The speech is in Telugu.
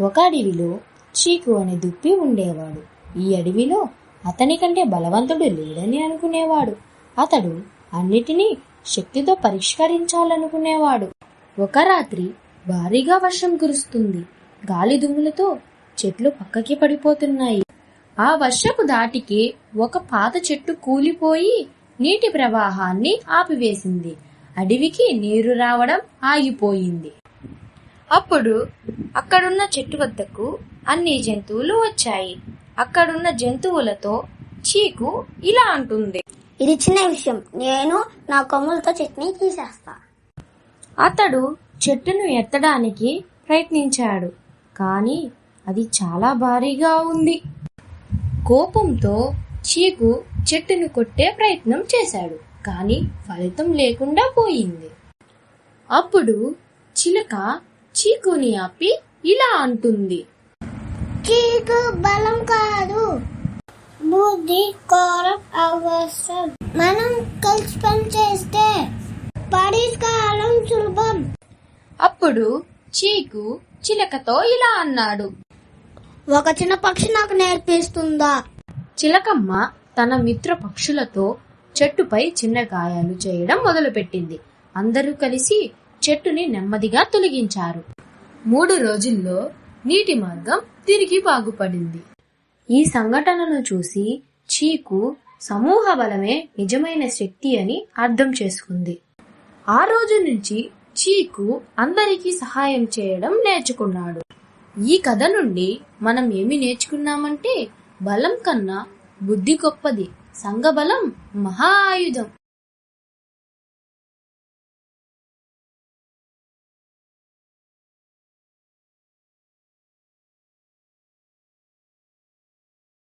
ఒక అడవిలో చీకు అనే దుప్పి ఉండేవాడు. ఈ అడవిలో అతని కంటే బలవంతుడు లేడని అనుకునేవాడు. అతడు అన్నిటినీ శక్తితో పరిష్కరించాలనుకునేవాడు. ఒక రాత్రి భారీగా వర్షం కురుస్తుంది. గాలి దుమ్ములతో చెట్లు పక్కకి పడిపోతున్నాయి. ఆ వర్షపు దాటికి ఒక పాత చెట్టు కూలిపోయి నీటి ప్రవాహాన్ని ఆపివేసింది. అడవికి నీరు రావడం ఆగిపోయింది. అప్పుడు అక్కడున్న చెట్టు వద్దకు అన్ని జంతువులు వచ్చాయి. అక్కడున్న జంతువులతో చీకు ఇలా అంటుంది. ఇది చిన్న విషయం. నేను నా కొమ్ములతో చట్నీ తీసేస్తా. అతడు చెట్టును ఎత్తడానికి ప్రయత్నించాడు. కానీ అది చాలా భారీగా ఉంది. కోపంతో చీకు చెట్టును కొట్టే ప్రయత్నం చేశాడు. కానీ ఫలితం లేకుండా పోయింది. అప్పుడు చిలుక చీకుని ఆపి ఇలా అంటుంది. చీకు బలం కాదు బుద్ధి కోరం అవసరం మనం కలిసి పని చేస్తే పరిష్కారం సులభం. అప్పుడు చీకు చిలకతో ఇలా అన్నాడు. ఒక చిన్న పక్షి నాకు నేర్పిస్తుందా? చిలకమ్మ తన మిత్ర పక్షులతో చెట్టుపై చిన్న గాయాలు చేయడం మొదలుపెట్టింది. అందరూ కలిసి చెట్టుని నెమ్మదిగా తొలగించారు. మూడు రోజుల్లో నీటి మార్గం తిరిగి బాగుపడింది. ఈ సంఘటనను చూసి చీకు సమూహ బలమే నిజమైన శక్తి అని అర్థం చేసుకుంది. ఆ రోజు నుంచి చీకు అందరికీ సహాయం చేయడం నేర్చుకున్నాడు. ఈ కథ నుండి మనం ఏమి నేర్చుకున్నామంటే బలం కన్నా బుద్ధి గొప్పది సంఘబలం మహా ఆయుధం.